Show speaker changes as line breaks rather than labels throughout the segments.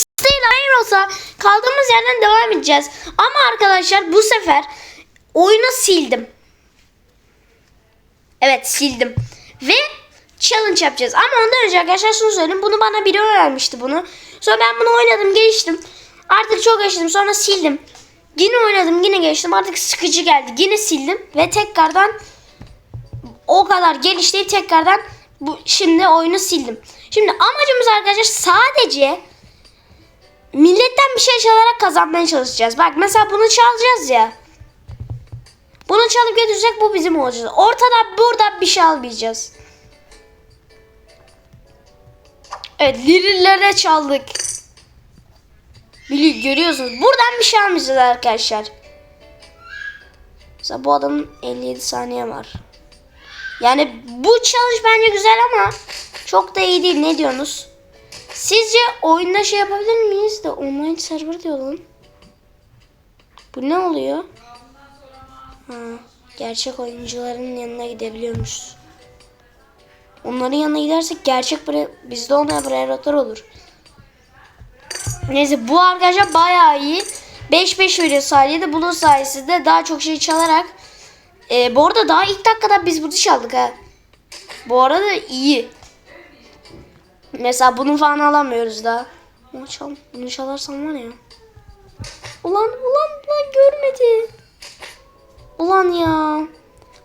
Stella hayır olsa kaldığımız yerden devam edeceğiz. Ama arkadaşlar bu sefer oyunu sildim. Evet sildim. Ve challenge yapacağız. Ama ondan önce arkadaşlar şunu söyleyeyim. Bunu bana biri öğrenmişti bunu. Sonra ben bunu oynadım geçtim. Artık çok geçtim. Sonra sildim. Yine oynadım yine geçtim. Artık sıkıcı geldi. Yine sildim. Ve tekrardan o kadar geliştirip tekrardan bu şimdi oyunu sildim. Şimdi amacımız arkadaşlar sadece milletten bir şey çalarak kazanmaya çalışacağız. Bak mesela bunu çalacağız ya. Bunu çalıp götürecek bu bizim olacak. Ortada burada bir şey almayacağız. Evet lirilere çaldık. Bili görüyorsunuz. Buradan bir şey almayacağız arkadaşlar. Mesela bu adamın 57 saniye var. Yani bu challenge bence güzel ama çok da iyi değil. Ne diyorsunuz? Sizce oyunda şey yapabilir miyiz de online server diyor lan. Bu ne oluyor? Ha, gerçek oyuncuların yanına gidebiliyormuşuz. Onların yanına gidersek gerçek bizde olmayan predatör olur. Neyse bu arkadaşlar bayağı iyi. 5-5 veriyor saniyede. Bunun sayesinde daha çok şey çalarak. Ee, bu arada daha ilk dakikada biz bunu çaldık ha. Bu arada iyi. Mesela bunu falan alamıyoruz daha. Bunu, çal, bunu çalarsam var ya. Ulan ulan ulan görmedi. Ulan ya.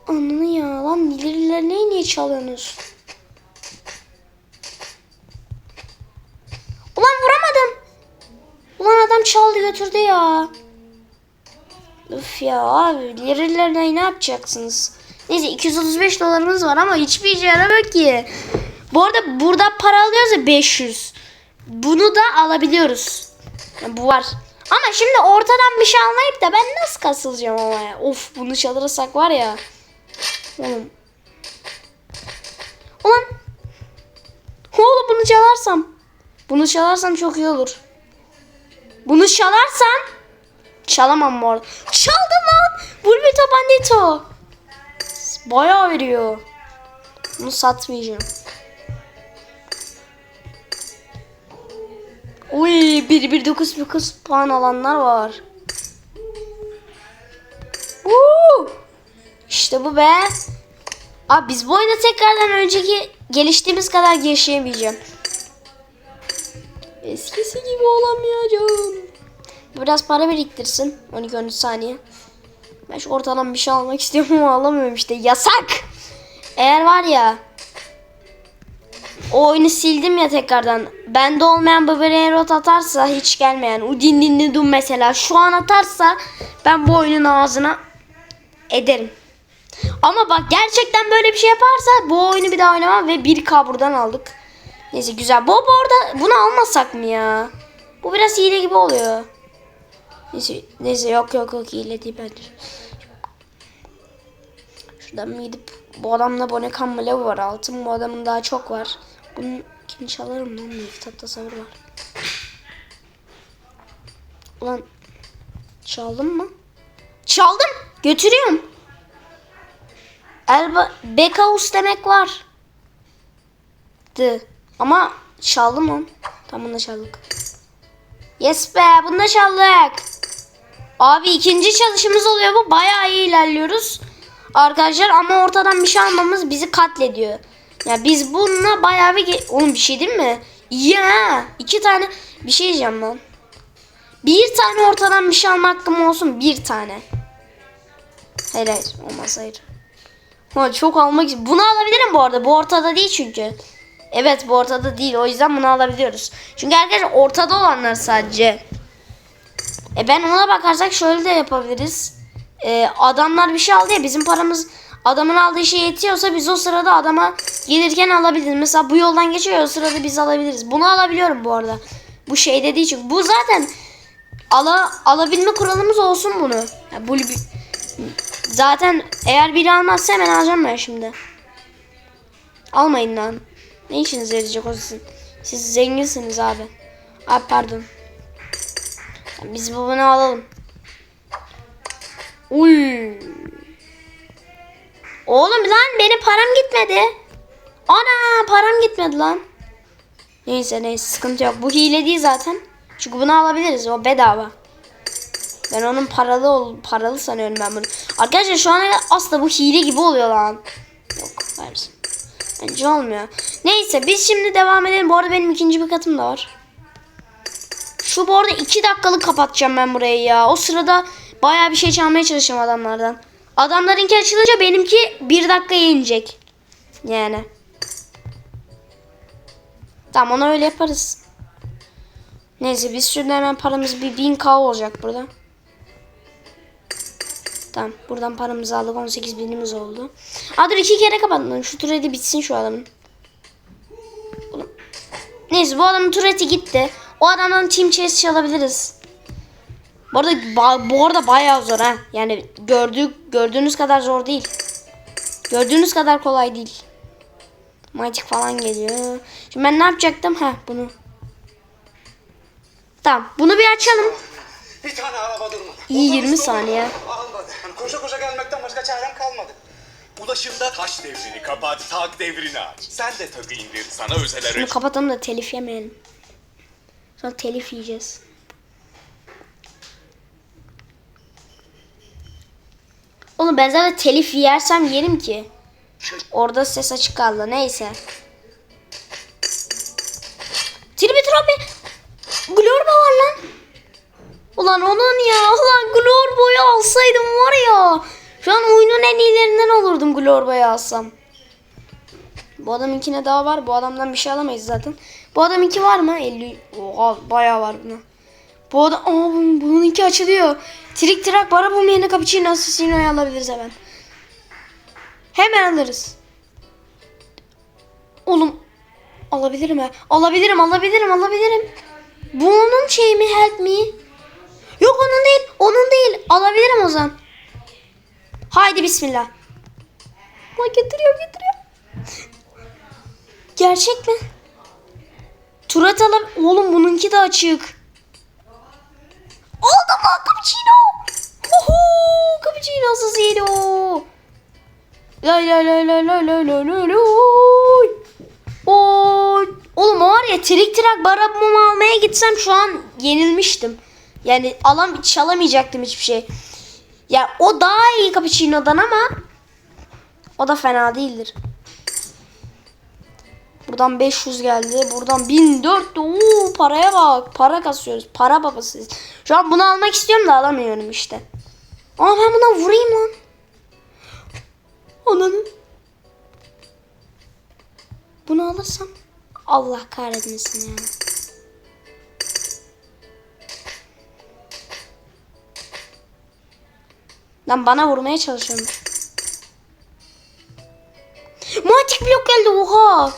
Anını ya. Lan ileriler neyi niye çalıyorsunuz? Ulan vuramadım. Ulan adam çaldı götürdü ya. Üf ya abi ilerilerine ne yapacaksınız? Neyse 235 dolarımız var ama hiçbir işe yaramıyor ki. Bu arada burada para alıyoruz ya 500. Bunu da alabiliyoruz. Yani bu var. Ama şimdi ortadan bir şey almayıp da ben nasıl kasılacağım ama ya. Of bunu çalırsak var ya. Oğlum. Ulan. Oğlum bunu çalarsam. Bunu çalarsam çok iyi olur. Bunu çalarsam. Çalamam bu arada. Çaldım lan. Bulbito Bandito. Bayağı veriyor. Bunu satmayacağım. Uy 119 puan alanlar var. Woo! İşte bu be. Abi biz bu oyunda tekrardan önceki geliştiğimiz kadar gelişemeyeceğim. Eskisi gibi olamayacağım. Biraz para biriktirsin. 12-13 saniye. Ben şu ortadan bir şey almak istiyorum ama alamıyorum işte. Yasak. Eğer var ya o oyunu sildim ya tekrardan. Bende olmayan Barbarian Rot atarsa hiç gelmeyen. Udin Dum mesela şu an atarsa ben bu oyunun ağzına ederim. Ama bak gerçekten böyle bir şey yaparsa bu oyunu bir daha oynamam ve 1K buradan aldık. Neyse güzel. Bu, bu arada bunu almasak mı ya? Bu biraz hile gibi oluyor. Neyse, neyse yok yok yok hile değil bence. Şuradan bir gidip bu adamla Bonekan Malev var altın bu adamın daha çok var. Bunun kim çalarım lan bu kitapta sabır var. Ulan çaldım mı? Çaldım. Götürüyorum. Elba Bekaus demek var. Dı. Ama çaldım onu. Tamam bunu da çaldık. Yes be bunu da çaldık. Abi ikinci çalışımız oluyor bu. Bayağı iyi ilerliyoruz. Arkadaşlar ama ortadan bir şey almamız bizi katlediyor. Ya biz bununla bayağı bir... Oğlum bir şey değil mi? Ya iki tane bir şey diyeceğim lan. Bir tane ortadan bir şey alma hakkım olsun. Bir tane. Hayır hayır. Olmaz hayır. Ha, çok almak için. Bunu alabilirim bu arada. Bu ortada değil çünkü. Evet bu ortada değil. O yüzden bunu alabiliyoruz. Çünkü arkadaşlar ortada olanlar sadece. E ben ona bakarsak şöyle de yapabiliriz. E, adamlar bir şey aldı ya bizim paramız adamın aldığı şey yetiyorsa biz o sırada adama gelirken alabiliriz. Mesela bu yoldan geçiyor o sırada biz alabiliriz. Bunu alabiliyorum bu arada. Bu şey dediği için. Bu zaten ala, alabilme kuralımız olsun bunu. Ya bu zaten eğer biri almazsa hemen alacağım ben şimdi. Almayın lan. Ne işinize yarayacak o sizin? Siz zenginsiniz abi. Abi pardon. Biz bunu alalım. Uy. Oğlum lan benim param gitmedi. Ana param gitmedi lan. Neyse neyse sıkıntı yok. Bu hile değil zaten. Çünkü bunu alabiliriz. O bedava. Ben onun paralı ol, paralı sanıyorum ben bunu. Arkadaşlar şu kadar aslında bu hile gibi oluyor lan. Yok versin. Bence olmuyor. Neyse biz şimdi devam edelim. Bu arada benim ikinci bir katım da var. Şu bu arada iki dakikalık kapatacağım ben burayı ya. O sırada bayağı bir şey çalmaya çalışacağım adamlardan. Adamlarınki açılınca benimki bir dakikaya inecek. Yani. Tamam onu öyle yaparız. Neyse biz şurada hemen paramız bir 1000k olacak burada. Tamam buradan paramızı aldık 18 binimiz oldu. Aa dur iki kere kapattım. Şu tureti bitsin şu adamın. Neyse bu adamın tureti gitti. O adamdan team chase çalabiliriz. Bu arada, bu arada bayağı zor ha. Yani gördük, gördüğünüz kadar zor değil. Gördüğünüz kadar kolay değil. Magic falan geliyor. Şimdi ben ne yapacaktım? Ha bunu. Tamam bunu bir açalım.
Bir tane araba durmadı.
İyi, 20
Otobüs
saniye.
Almadı. Koşa koşa gelmekten başka çarem kalmadı.
Ulaşımda taş devrini kapat, tak devrini aç. Sen de takı indir, sana özel araç.
kapatalım da telif yemeyelim. Sonra telif yiyeceğiz. Oğlum ben zaten telif yersem yerim ki. Orada ses açık kaldı. Neyse. Tribitropi. Glorbo var lan. Ulan onun ya. Ulan Glorbo'yu alsaydım var ya. Şu an oyunun en iyilerinden olurdum Glorbo'yu alsam. Bu adamınkine daha var. Bu adamdan bir şey alamayız zaten. Bu adamınki var mı? 50. Oha bayağı var buna. Bu adam... Aa bunun, bununki açılıyor. Trik trak bara bu yerine cappuccino assassino'yu alabiliriz hemen. Hemen alırız. Oğlum. Alabilirim ha. Alabilirim alabilirim alabilirim. Bu onun şey mi help me? Yok onun değil. Onun değil. Alabilirim o zaman. Haydi bismillah. Bak getiriyor getiriyor. Gerçek mi? Turat alıp oğlum bununki de açık. Aldım lan cappuccino. Oho cappuccino assassino. Lay lay lay lay lay lay lay lay lay. Oğlum var ya trik trak barabımı almaya gitsem şu an yenilmiştim. Yani alam çalamayacaktım hiçbir şey. Ya o daha iyi cappuccino'dan ama o da fena değildir. Buradan 500 geldi. Buradan 1400. Oo paraya bak. Para kasıyoruz. Para babasıyız. Şu an bunu almak istiyorum da alamıyorum işte. Ama ben buna vurayım lan. Ananı. Bunu alırsam Allah kahretmesin ya. Lan bana vurmaya çalışıyormuş. Matik blok geldi oha.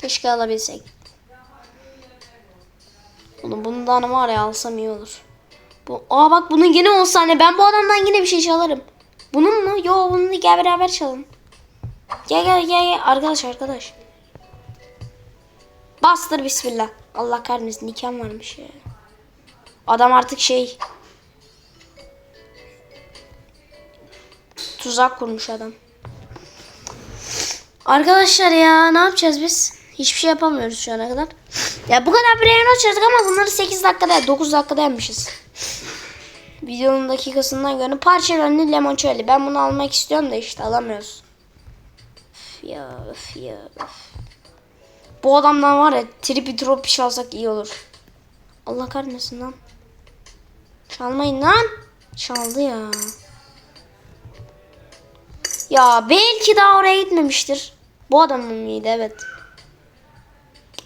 Keşke alabilsek. Oğlum bundan var ya alsam iyi olur. Bu, aa bak bunun yine olsa hani ben bu adamdan yine bir şey çalarım. Bunun mu? Yo bunu gel beraber çalın. Gel gel gel gel arkadaş arkadaş. Bastır bismillah. Allah kahretmesin nikahım varmış ya. Adam artık şey tuzak kurmuş adam. Arkadaşlar ya ne yapacağız biz? Hiçbir şey yapamıyoruz şu ana kadar. Ya bu kadar brain açardık ama bunları 8 dakikada 9 dakikada yapmışız. Videonun dakikasından göre parçalarını limoncello. Ben bunu almak istiyorum da işte alamıyoruz. Üf ya öf ya öf. Bu adamdan var ya tripi tropi çalsak iyi olur. Allah kahretmesin lan. Çalmayın lan. Çaldı ya. Ya belki daha oraya gitmemiştir. Bu adamın mıydı? Evet.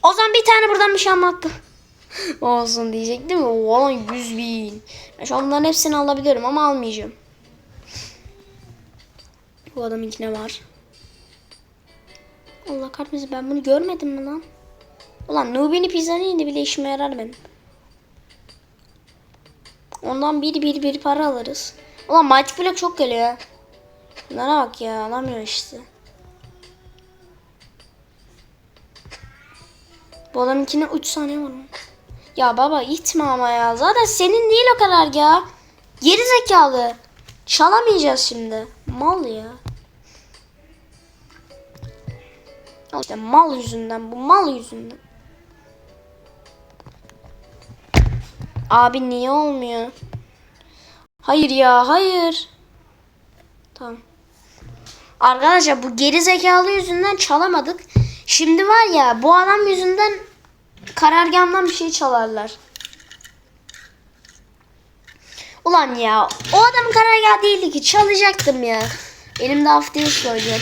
O zaman bir tane buradan bir şey anlattı. Olsun diyecektim mi? Valla 100 bin. Ben şu an bunların hepsini alabilirim ama almayacağım. Bu adamınkine var. Allah kahretmesin ben bunu görmedim mi lan? Ulan Nubini Pizzani'ydi bile işime yarar benim. Ondan bir bir bir para alırız. Ulan Mighty Block çok geliyor ya. Bunlara bak ya alamıyor işte. Bu adamınkine 3 saniye var. Ya baba itme ama ya. Zaten senin değil o kadar ya. Geri zekalı. Çalamayacağız şimdi. Mal ya. Al işte mal yüzünden bu mal yüzünden. Abi niye olmuyor? Hayır ya hayır. Tamam. Arkadaşlar bu geri zekalı yüzünden çalamadık. Şimdi var ya bu adam yüzünden karargahımdan bir şey çalarlar. Ulan ya o adamın karargahı değildi ki çalacaktım ya. Elimde af değil söyleyecek.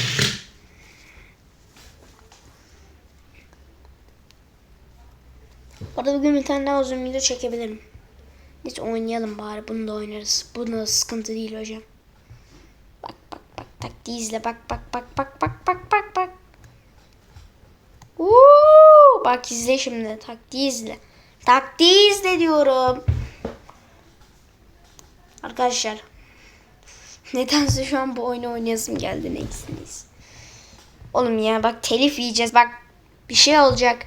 Orada bugün bir tane daha uzun video çekebilirim. Biz oynayalım bari bunu da oynarız. Bunda sıkıntı değil hocam. Bak bak bak taktiği izle bak bak bak bak bak bak izle şimdi taktiği izle. Taktiği izle diyorum. Arkadaşlar. Nedense şu an bu oyunu oynayasım geldi neyse. Oğlum ya bak telif yiyeceğiz bak. Bir şey olacak.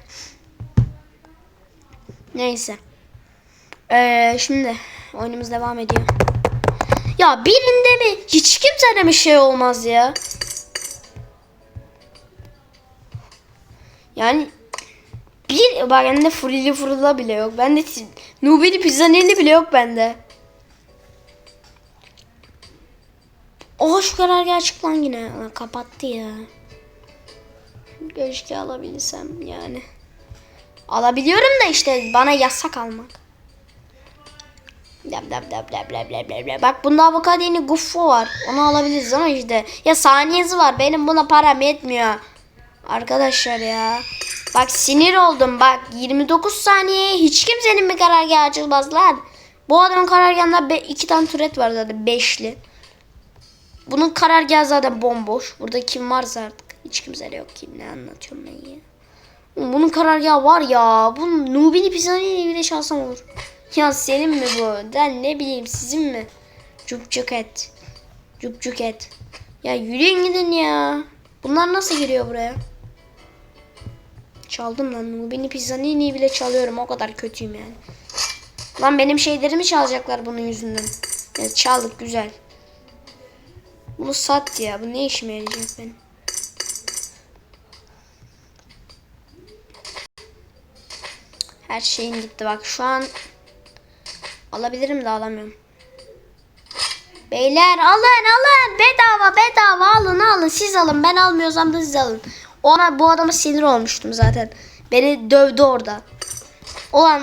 Neyse. Ee, şimdi oyunumuz devam ediyor. Ya birinde mi? Hiç kimsede bir şey olmaz ya. Yani bir bak bende fırılı fırıla bile yok. Bende Nubeli pizzaneli bile yok bende. Oha şu karargah açık lan yine. Kapattı ya. Keşke alabilsem yani. Alabiliyorum da işte bana yasak almak. Bla bla bla bla bla bla bla bla. Bak bunda avokadini guffu var. Onu alabiliriz ama işte. Ya saniyesi var. Benim buna param yetmiyor. Arkadaşlar ya. Bak sinir oldum. Bak 29 saniye hiç kimsenin bir karargahı açılmaz lan. Bu adamın karargahında iki tane türet var zaten. Beşli. Bunun karargahı zaten bomboş. Burada kim varsa artık. Hiç kimse de yok ki. Ne anlatıyorum ben ya. Bunun karargahı var ya. Bunun Nubini Pisani'yle bile çalsam olur. Ya senin mi bu? Ben ne bileyim sizin mi? Cupcuk et. Cupcuk et. Ya yürüyün gidin ya. Bunlar nasıl giriyor buraya? Çaldım lan. Nubini Pisani'yi bile çalıyorum. O kadar kötüyüm yani. Lan benim şeylerimi çalacaklar bunun yüzünden. Evet çaldık güzel. Bunu sat ya. Bu ne işime yarayacak benim? Her şeyin gitti bak şu an alabilirim de alamıyorum. Beyler alın alın bedava bedava alın alın siz alın ben almıyorsam da siz alın. Ona bu adama sinir olmuştum zaten. Beni dövdü orada. Ulan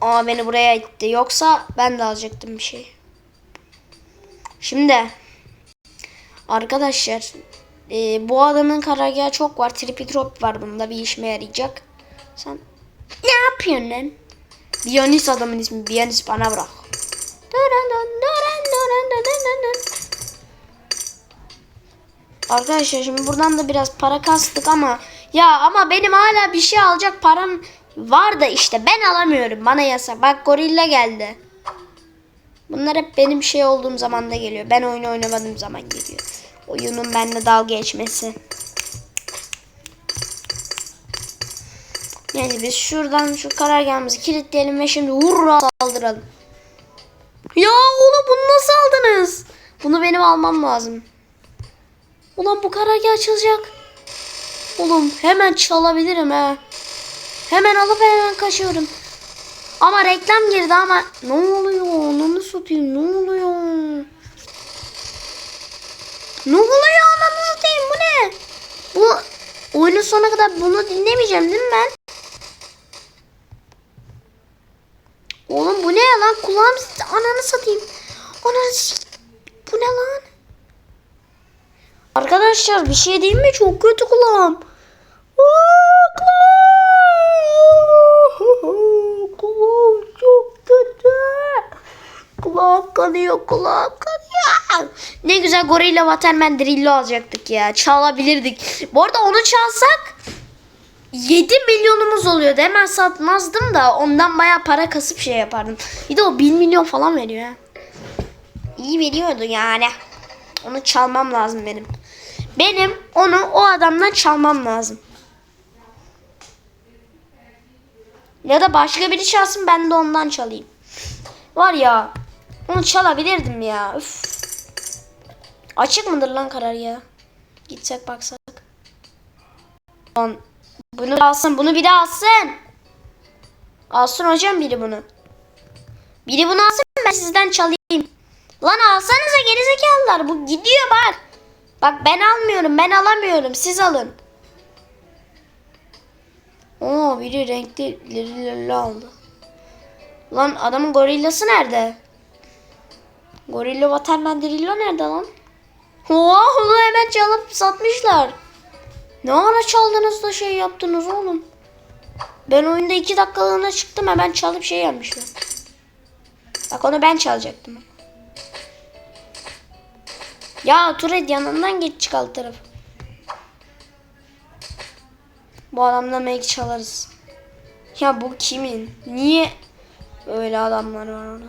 Aa beni buraya itti. Yoksa ben de alacaktım bir şey. Şimdi arkadaşlar e, bu adamın karargahı çok var. Tripitrop var bunda bir işime yarayacak. Sen ne yapıyorsun lan? Biyanis adamın ismi. Biyanis bana bırak. Arkadaşlar şimdi buradan da biraz para kastık ama ya ama benim hala bir şey alacak param var da işte ben alamıyorum. Bana yasak. Bak gorilla geldi. Bunlar hep benim şey olduğum zaman da geliyor. Ben oyunu oynamadığım zaman geliyor. Oyunun benimle dalga geçmesi. Yani biz şuradan şu karargahımızı kilitleyelim ve şimdi hurra saldıralım. Ya oğlum bunu nasıl aldınız? Bunu benim almam lazım. Ulan bu karargah açılacak. Oğlum hemen çalabilirim ha. Hemen alıp hemen kaçıyorum. Ama reklam girdi ama ne oluyor? Onu satayım? Ne oluyor? Ne oluyor? Ananı satayım bu ne? Bu oyunun sonuna kadar bunu dinlemeyeceğim değil mi ben? Oğlum bu ne lan? Kulağım ananı satayım. Ananı Bu ne lan? Arkadaşlar bir şey diyeyim mi? Çok kötü kulağım. Kulağım. Çok kötü. Kulağım kanıyor, kulağım kanıyor. Ne güzel Gorilla Waterman Drill'i alacaktık ya. Çalabilirdik. Bu arada onu çalsak 7 milyonumuz oluyordu. Hemen satmazdım da ondan baya para kasıp şey yapardım. Bir de o 1 milyon falan veriyor. İyi veriyordu yani. Onu çalmam lazım benim. Benim onu o adamdan çalmam lazım. Ya da başka biri çalsın ben de ondan çalayım. Var ya onu çalabilirdim ya. Üf. Açık mıdır lan karar ya? Gitsek baksak. Lan bunu alsın, bunu biri alsın. Alsın hocam biri bunu. Biri bunu alsın ben sizden çalayım. Lan alsanıza gerizekalılar. Bu gidiyor bak. Bak ben almıyorum ben alamıyorum siz alın. Oo biri renkli lirili aldı. Lan adamın gorillası nerede? Gorilla Waterlandrillo nerede lan? Oha onu hemen çalıp satmışlar. Ne ara çaldınız da şey yaptınız oğlum? Ben oyunda iki dakikalığına çıktım hemen çalıp şey yapmışlar. Bak onu ben çalacaktım. Ya Turet yanından geç çık alt tarafı. Bu adamdan belki çalarız. Ya bu kimin? Niye öyle adamlar var orada?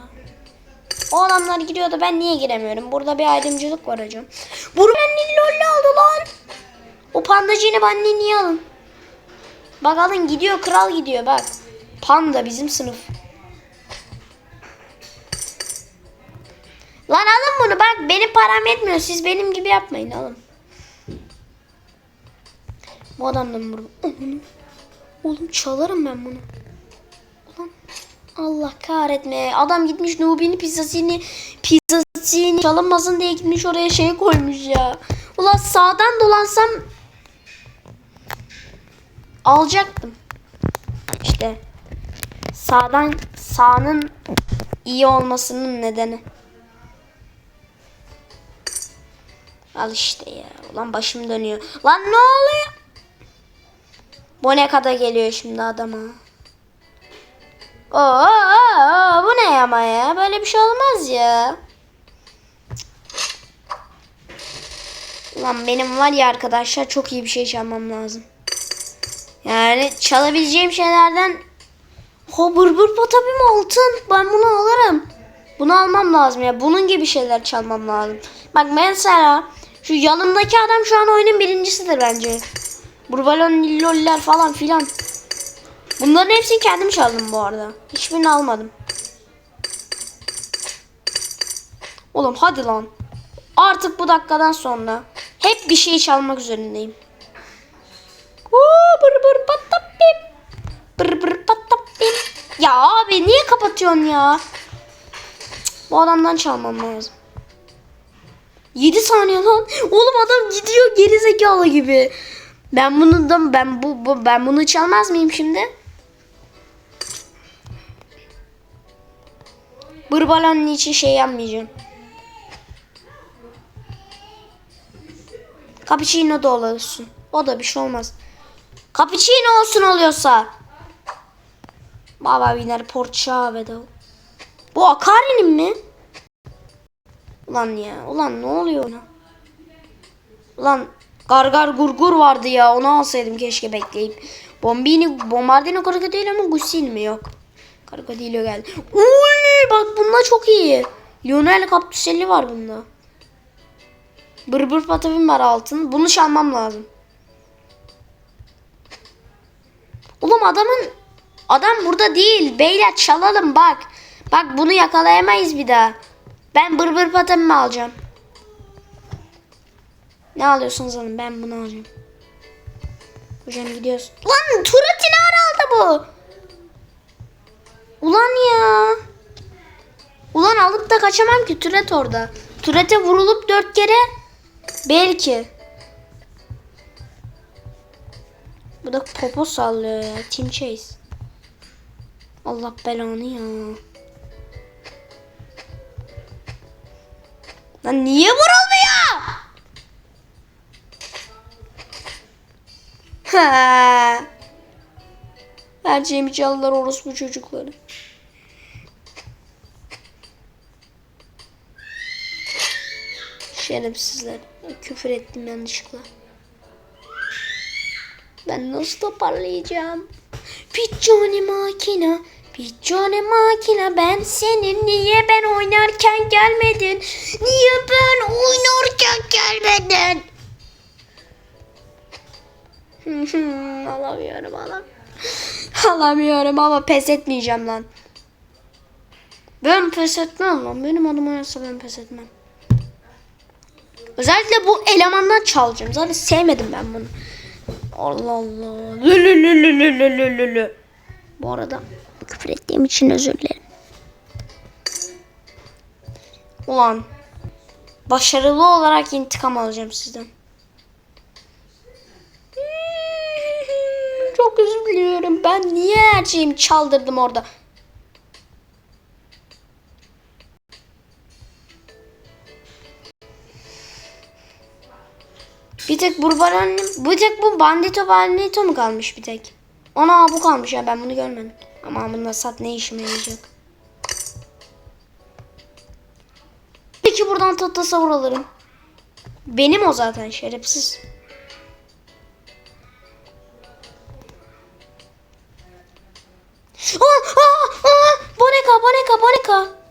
O adamlar giriyor da ben niye giremiyorum? Burada bir ayrımcılık var hocam. Bunu ben lolle aldı lan. O pandacını ben niye alın? Bak alın gidiyor kral gidiyor bak. Panda bizim sınıf. Lan alın bunu bak benim param yetmiyor. Siz benim gibi yapmayın alın. Bu adamdan bunu. Oğlum, oğlum çalarım ben bunu. Ulan Allah kahretme. Adam gitmiş Nubi'nin pizzasını pizzasını çalınmasın diye gitmiş oraya şey koymuş ya. Ulan sağdan dolansam alacaktım. İşte sağdan sağının iyi olmasının nedeni. Al işte ya. Ulan başım dönüyor. Lan ne oluyor? Bu ne kadar geliyor şimdi adama? Oo, oo, oo, bu ne ama ya? Böyle bir şey olmaz ya. Ulan benim var ya arkadaşlar çok iyi bir şey çalmam lazım. Yani çalabileceğim şeylerden Ha bırbır patabim altın. Ben bunu alırım. Bunu almam lazım ya. Bunun gibi şeyler çalmam lazım. Bak mesela şu yanımdaki adam şu an oyunun birincisidir bence. Burbalon nilloller falan filan. Bunların hepsini kendim çaldım bu arada. Hiçbirini almadım. Oğlum hadi lan. Artık bu dakikadan sonra hep bir şey çalmak üzerindeyim. Oo, bır bır patapim. Bır bır patapim. Ya abi niye kapatıyorsun ya? Cık, Bu adamdan çalmam lazım. 7 saniye lan. Oğlum adam gidiyor geri zekalı gibi. Ben bunu da ben bu, bu ben bunu çalmaz mıyım şimdi? Bırbalanın için şey yapmayacağım. Cappuccino da olsun. O da bir şey olmaz. Cappuccino olsun oluyorsa. Baba biner porça ve Bu Akari'nin mi? Ulan ya. Ulan ne oluyor ona? Ulan gargar gurgur vardı ya. Onu alsaydım keşke bekleyip. Bombini, bombardino krokodil mi Gusil mi? Yok. Krokodilo geldi. Uy, bak bunda çok iyi. Lionel Kaptüselli var bunda. Bırbır patavim var altın. Bunu çalmam lazım. Oğlum adamın adam burada değil. Beyler çalalım bak. Bak bunu yakalayamayız bir daha. Ben bırbır patavimi alacağım. Ne alıyorsunuz alın ben bunu alacağım. Hocam gidiyoruz. Lan ara aldı bu? Ulan ya. Ulan alıp da kaçamam ki Turet orada. Turet'e vurulup dört kere belki. Bu da popo sallıyor ya. Team Chase. Allah belanı ya. Lan niye vurulmuyor? Ha. Her şeyimi çaldılar orospu çocukları. Şerefsizler. Küfür ettim yanlışlıkla. Ben nasıl toparlayacağım? Piccione makina, Pijone makina ben senin niye ben oynarken gelmedin? Niye ben oynarken gelmedin? alamıyorum alam. alamıyorum ama pes etmeyeceğim lan. Ben pes etmem lan. Benim adım oynarsa ben pes etmem. Özellikle bu elemandan çalacağım. Zaten sevmedim ben bunu. Allah Allah. Lü lü lü lü lü lü lü. Bu arada küfür ettiğim için özür dilerim. Ulan. Başarılı olarak intikam alacağım sizden. Çok özür diliyorum. Ben niye her şeyimi çaldırdım orada? Bir tek Burbaran, bir tek bu Bandito Bandito mu kalmış bir tek? Ana bu kalmış ya ben bunu görmedim. Ama bunda sat ne işime yarayacak? Peki buradan tatlı savur alırım. Benim o zaten şerefsiz. Boneka boneka boneka.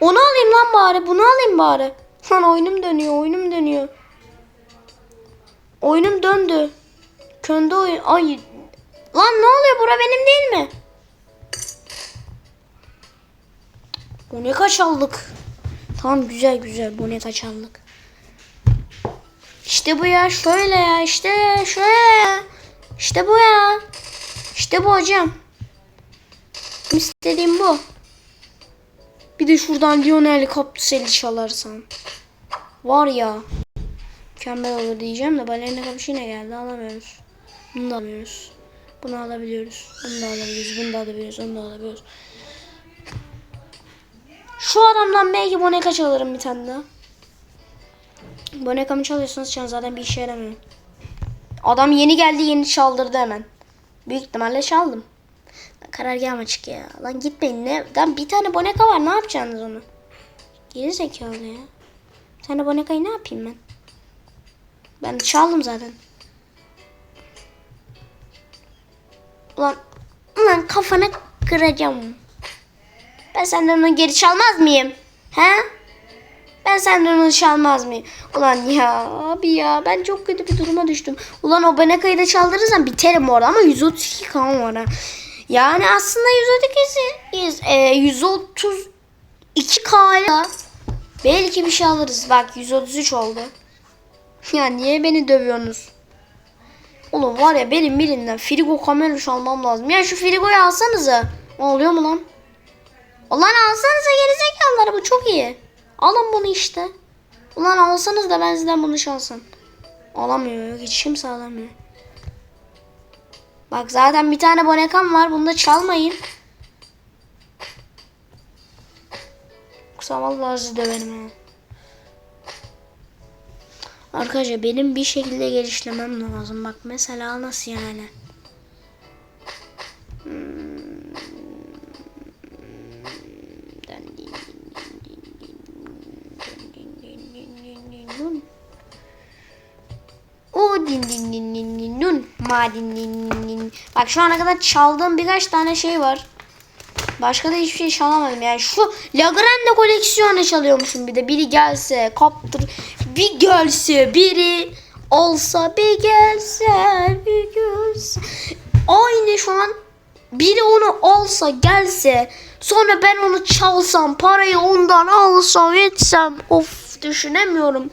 Onu alayım lan bari bunu alayım bari. Lan oyunum dönüyor oyunum dönüyor. Oyunum döndü. Köndü oyun. Ay. Lan ne oluyor bura benim değil mi? Boneka çaldık. Tamam güzel güzel boneka çaldık. İşte bu ya şöyle ya işte şöyle ya. İşte bu ya. İşte bu hocam. İstediğim bu. Bir de şuradan Lionel Kaptüsel'i çalarsan. Var ya. Mükemmel olur diyeceğim de balerina kapışı yine geldi alamıyoruz. Bunu da alamıyoruz. Bunu alabiliyoruz. Bunu da alabiliyoruz. Bunu da alabiliyoruz. Onu da alabiliyoruz. Şu adamdan belki boneka çalarım bir tane daha. Bonekamı çalıyorsanız çalın zaten bir işe yaramıyor. Adam yeni geldi yeni çaldırdı hemen. Büyük ihtimalle çaldım. Karar gelme açık ya. Lan gitmeyin ne? Lan bir tane boneka var ne yapacaksınız onu? Geri zekalı ya. Bir tane bonekayı ne yapayım ben? Ben çaldım zaten. Ulan, ulan kafana kıracağım. Ben senden onu geri çalmaz mıyım? He? Ben senden onu çalmaz mıyım? Ulan ya abi ya ben çok kötü bir duruma düştüm. Ulan o bonekayı da çaldırırsam biterim orada ama 132 kan var ha. Yani aslında 132 e, 132 k'ya belki bir şey alırız. Bak 133 oldu. Ya niye beni dövüyorsunuz? Oğlum var ya benim birinden frigo kameruş almam lazım. Ya şu frigoyu alsanıza. Ne oluyor mu lan? Ulan alsanıza gerizekalıları bu çok iyi. Alın bunu işte. Ulan alsanız da ben sizden bunu çalsın. Alamıyor yok hiç kimse alamıyor. Bak zaten bir tane bonekam var bunu da çalmayın. Yoksa vallahi sizi döverim ha. Arkadaşlar benim bir şekilde geliştirmem lazım. Bak mesela nasıl yani? O din din din din din din din din din. Bak şu ana kadar çaldığım birkaç tane şey var. Başka da hiçbir şey çalamadım. Yani şu Lagrande koleksiyonu çalıyormuşum bir de. Biri gelse kaptır. Bir gelse biri olsa bir gelse bir gelse. Aynı şu an biri onu alsa gelse sonra ben onu çalsam parayı ondan alsam etsem of düşünemiyorum.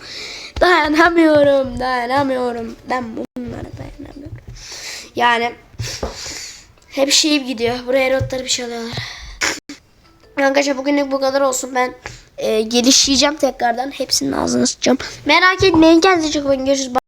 Dayanamıyorum dayanamıyorum. Ben bunlara dayanamıyorum. Yani hep şey gidiyor. Buraya rotları bir şey alıyorlar. Arkadaşlar bugünlük bu kadar olsun. Ben e, gelişeceğim tekrardan. Hepsinin ağzını sıçacağım. Merak etmeyin. Kendinize çok bakın. Görüşürüz.